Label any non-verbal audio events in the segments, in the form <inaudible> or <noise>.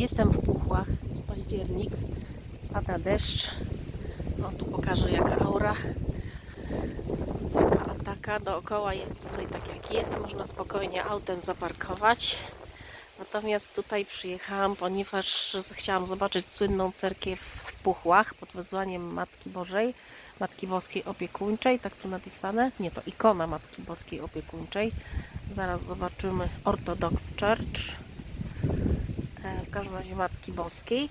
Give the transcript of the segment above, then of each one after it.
Jestem w Puchłach, jest październik, pada deszcz. O, tu pokażę jaka aura. Taka ataka, dookoła jest tutaj tak jak jest, można spokojnie autem zaparkować. Natomiast tutaj przyjechałam, ponieważ chciałam zobaczyć słynną cerkiew w Puchłach pod wezwaniem Matki Bożej, Matki Boskiej Opiekuńczej, tak tu napisane. Nie, to ikona Matki Boskiej Opiekuńczej. Zaraz zobaczymy Orthodox Church w każdym razie Matki Boskiej,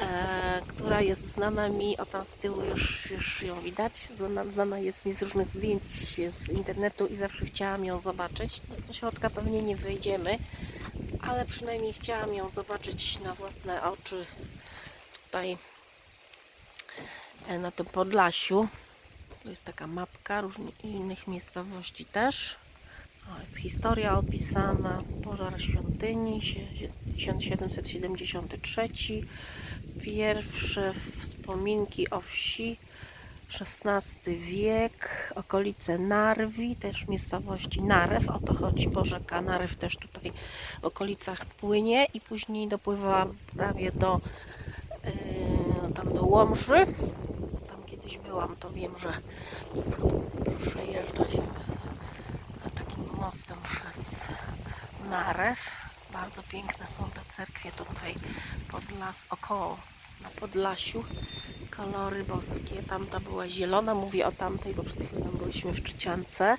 e, która jest znana mi, o tam z tyłu już, już ją widać, znana, znana jest mi z różnych zdjęć z internetu i zawsze chciałam ją zobaczyć. No, do środka pewnie nie wejdziemy, ale przynajmniej chciałam ją zobaczyć na własne oczy tutaj e, na tym Podlasiu. To jest taka mapka różnych innych miejscowości też. Jest historia opisana, pożar świątyni, sie- 1773, pierwsze wspominki o wsi, XVI wiek, okolice Narwi, też miejscowości Narew, o to chodzi, bo rzeka Narew też tutaj w okolicach płynie. I później dopływa prawie do, yy, tam do Łomży. Tam kiedyś byłam, to wiem, że przejeżdża się mostem przez Narew. Bardzo piękne są te cerkwie tutaj pod las, około na Podlasiu. Kolory boskie. Tamta była zielona, mówię o tamtej, bo przed chwilą byliśmy w Trzciance.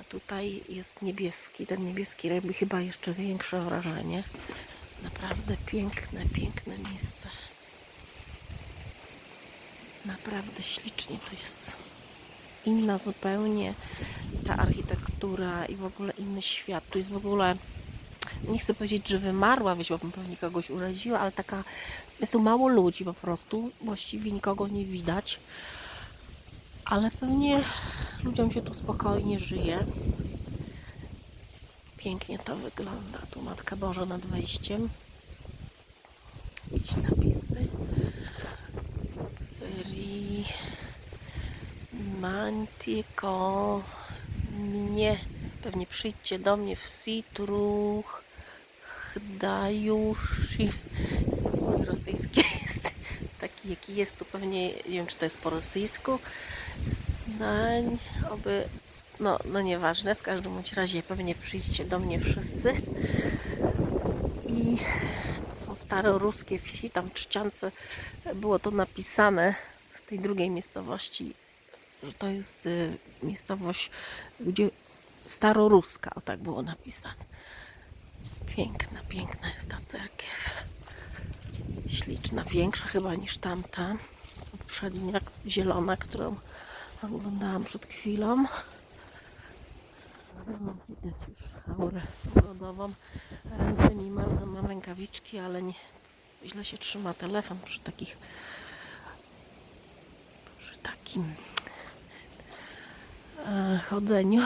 A tutaj jest niebieski. Ten niebieski robi chyba jeszcze większe wrażenie. Naprawdę piękne, piękne miejsce. Naprawdę ślicznie tu jest inna zupełnie ta architektura i w ogóle inny świat. Tu jest w ogóle, nie chcę powiedzieć, że wymarła wieś, bo bym pewnie kogoś uraziła, ale taka, jest tu mało ludzi po prostu, właściwie nikogo nie widać, ale pewnie ludziom się tu spokojnie żyje. Pięknie to wygląda. Tu Matka Boża nad wejściem. Mantico mnie, pewnie przyjdźcie do mnie w Sitruch, Chdajushi. Mój rosyjski <laughs> jest taki, jaki jest tu pewnie, nie wiem czy to jest po rosyjsku. Znań, oby, no, no nieważne, w każdym bądź razie pewnie przyjdźcie do mnie wszyscy. I są staroruskie wsi, tam Trzciance było to napisane w tej drugiej miejscowości że to jest y, miejscowość, gdzie staroruska, o tak było napisane. Piękna, piękna jest ta cerkiew. Śliczna, większa chyba niż tamta poprzednia, zielona, którą oglądałam przed chwilą. No, widać już aurę pogrodową. Ręce mi marzą, mam rękawiczki, ale nie, źle się trzyma telefon przy takich przy takim chodzeniu.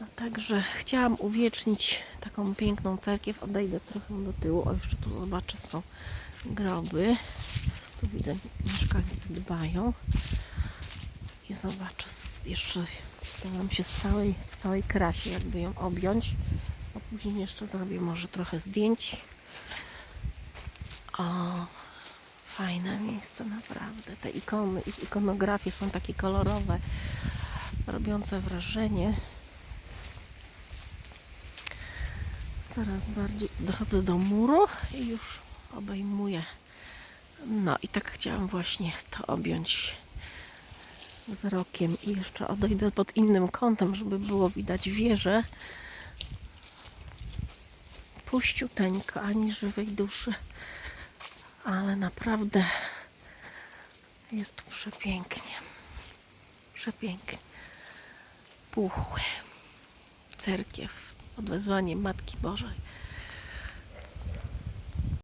No, także chciałam uwiecznić taką piękną cerkiew. Odejdę trochę do tyłu. O, jeszcze tu zobaczę, są groby. Tu widzę, mieszkańcy dbają. I zobaczę, jeszcze staram się z całej, w całej krasie jakby ją objąć. A później jeszcze zrobię może trochę zdjęć. O, Fajne miejsce, naprawdę. Te ikony, ich ikonografie są takie kolorowe, robiące wrażenie. Coraz bardziej dochodzę do muru i już obejmuję. No i tak chciałam właśnie to objąć wzrokiem i jeszcze odejdę pod innym kątem, żeby było widać wieżę. Puściuteńko, ani żywej duszy ale naprawdę jest tu przepięknie. Przepięknie. Puchły. Cerkiew pod Matki Bożej.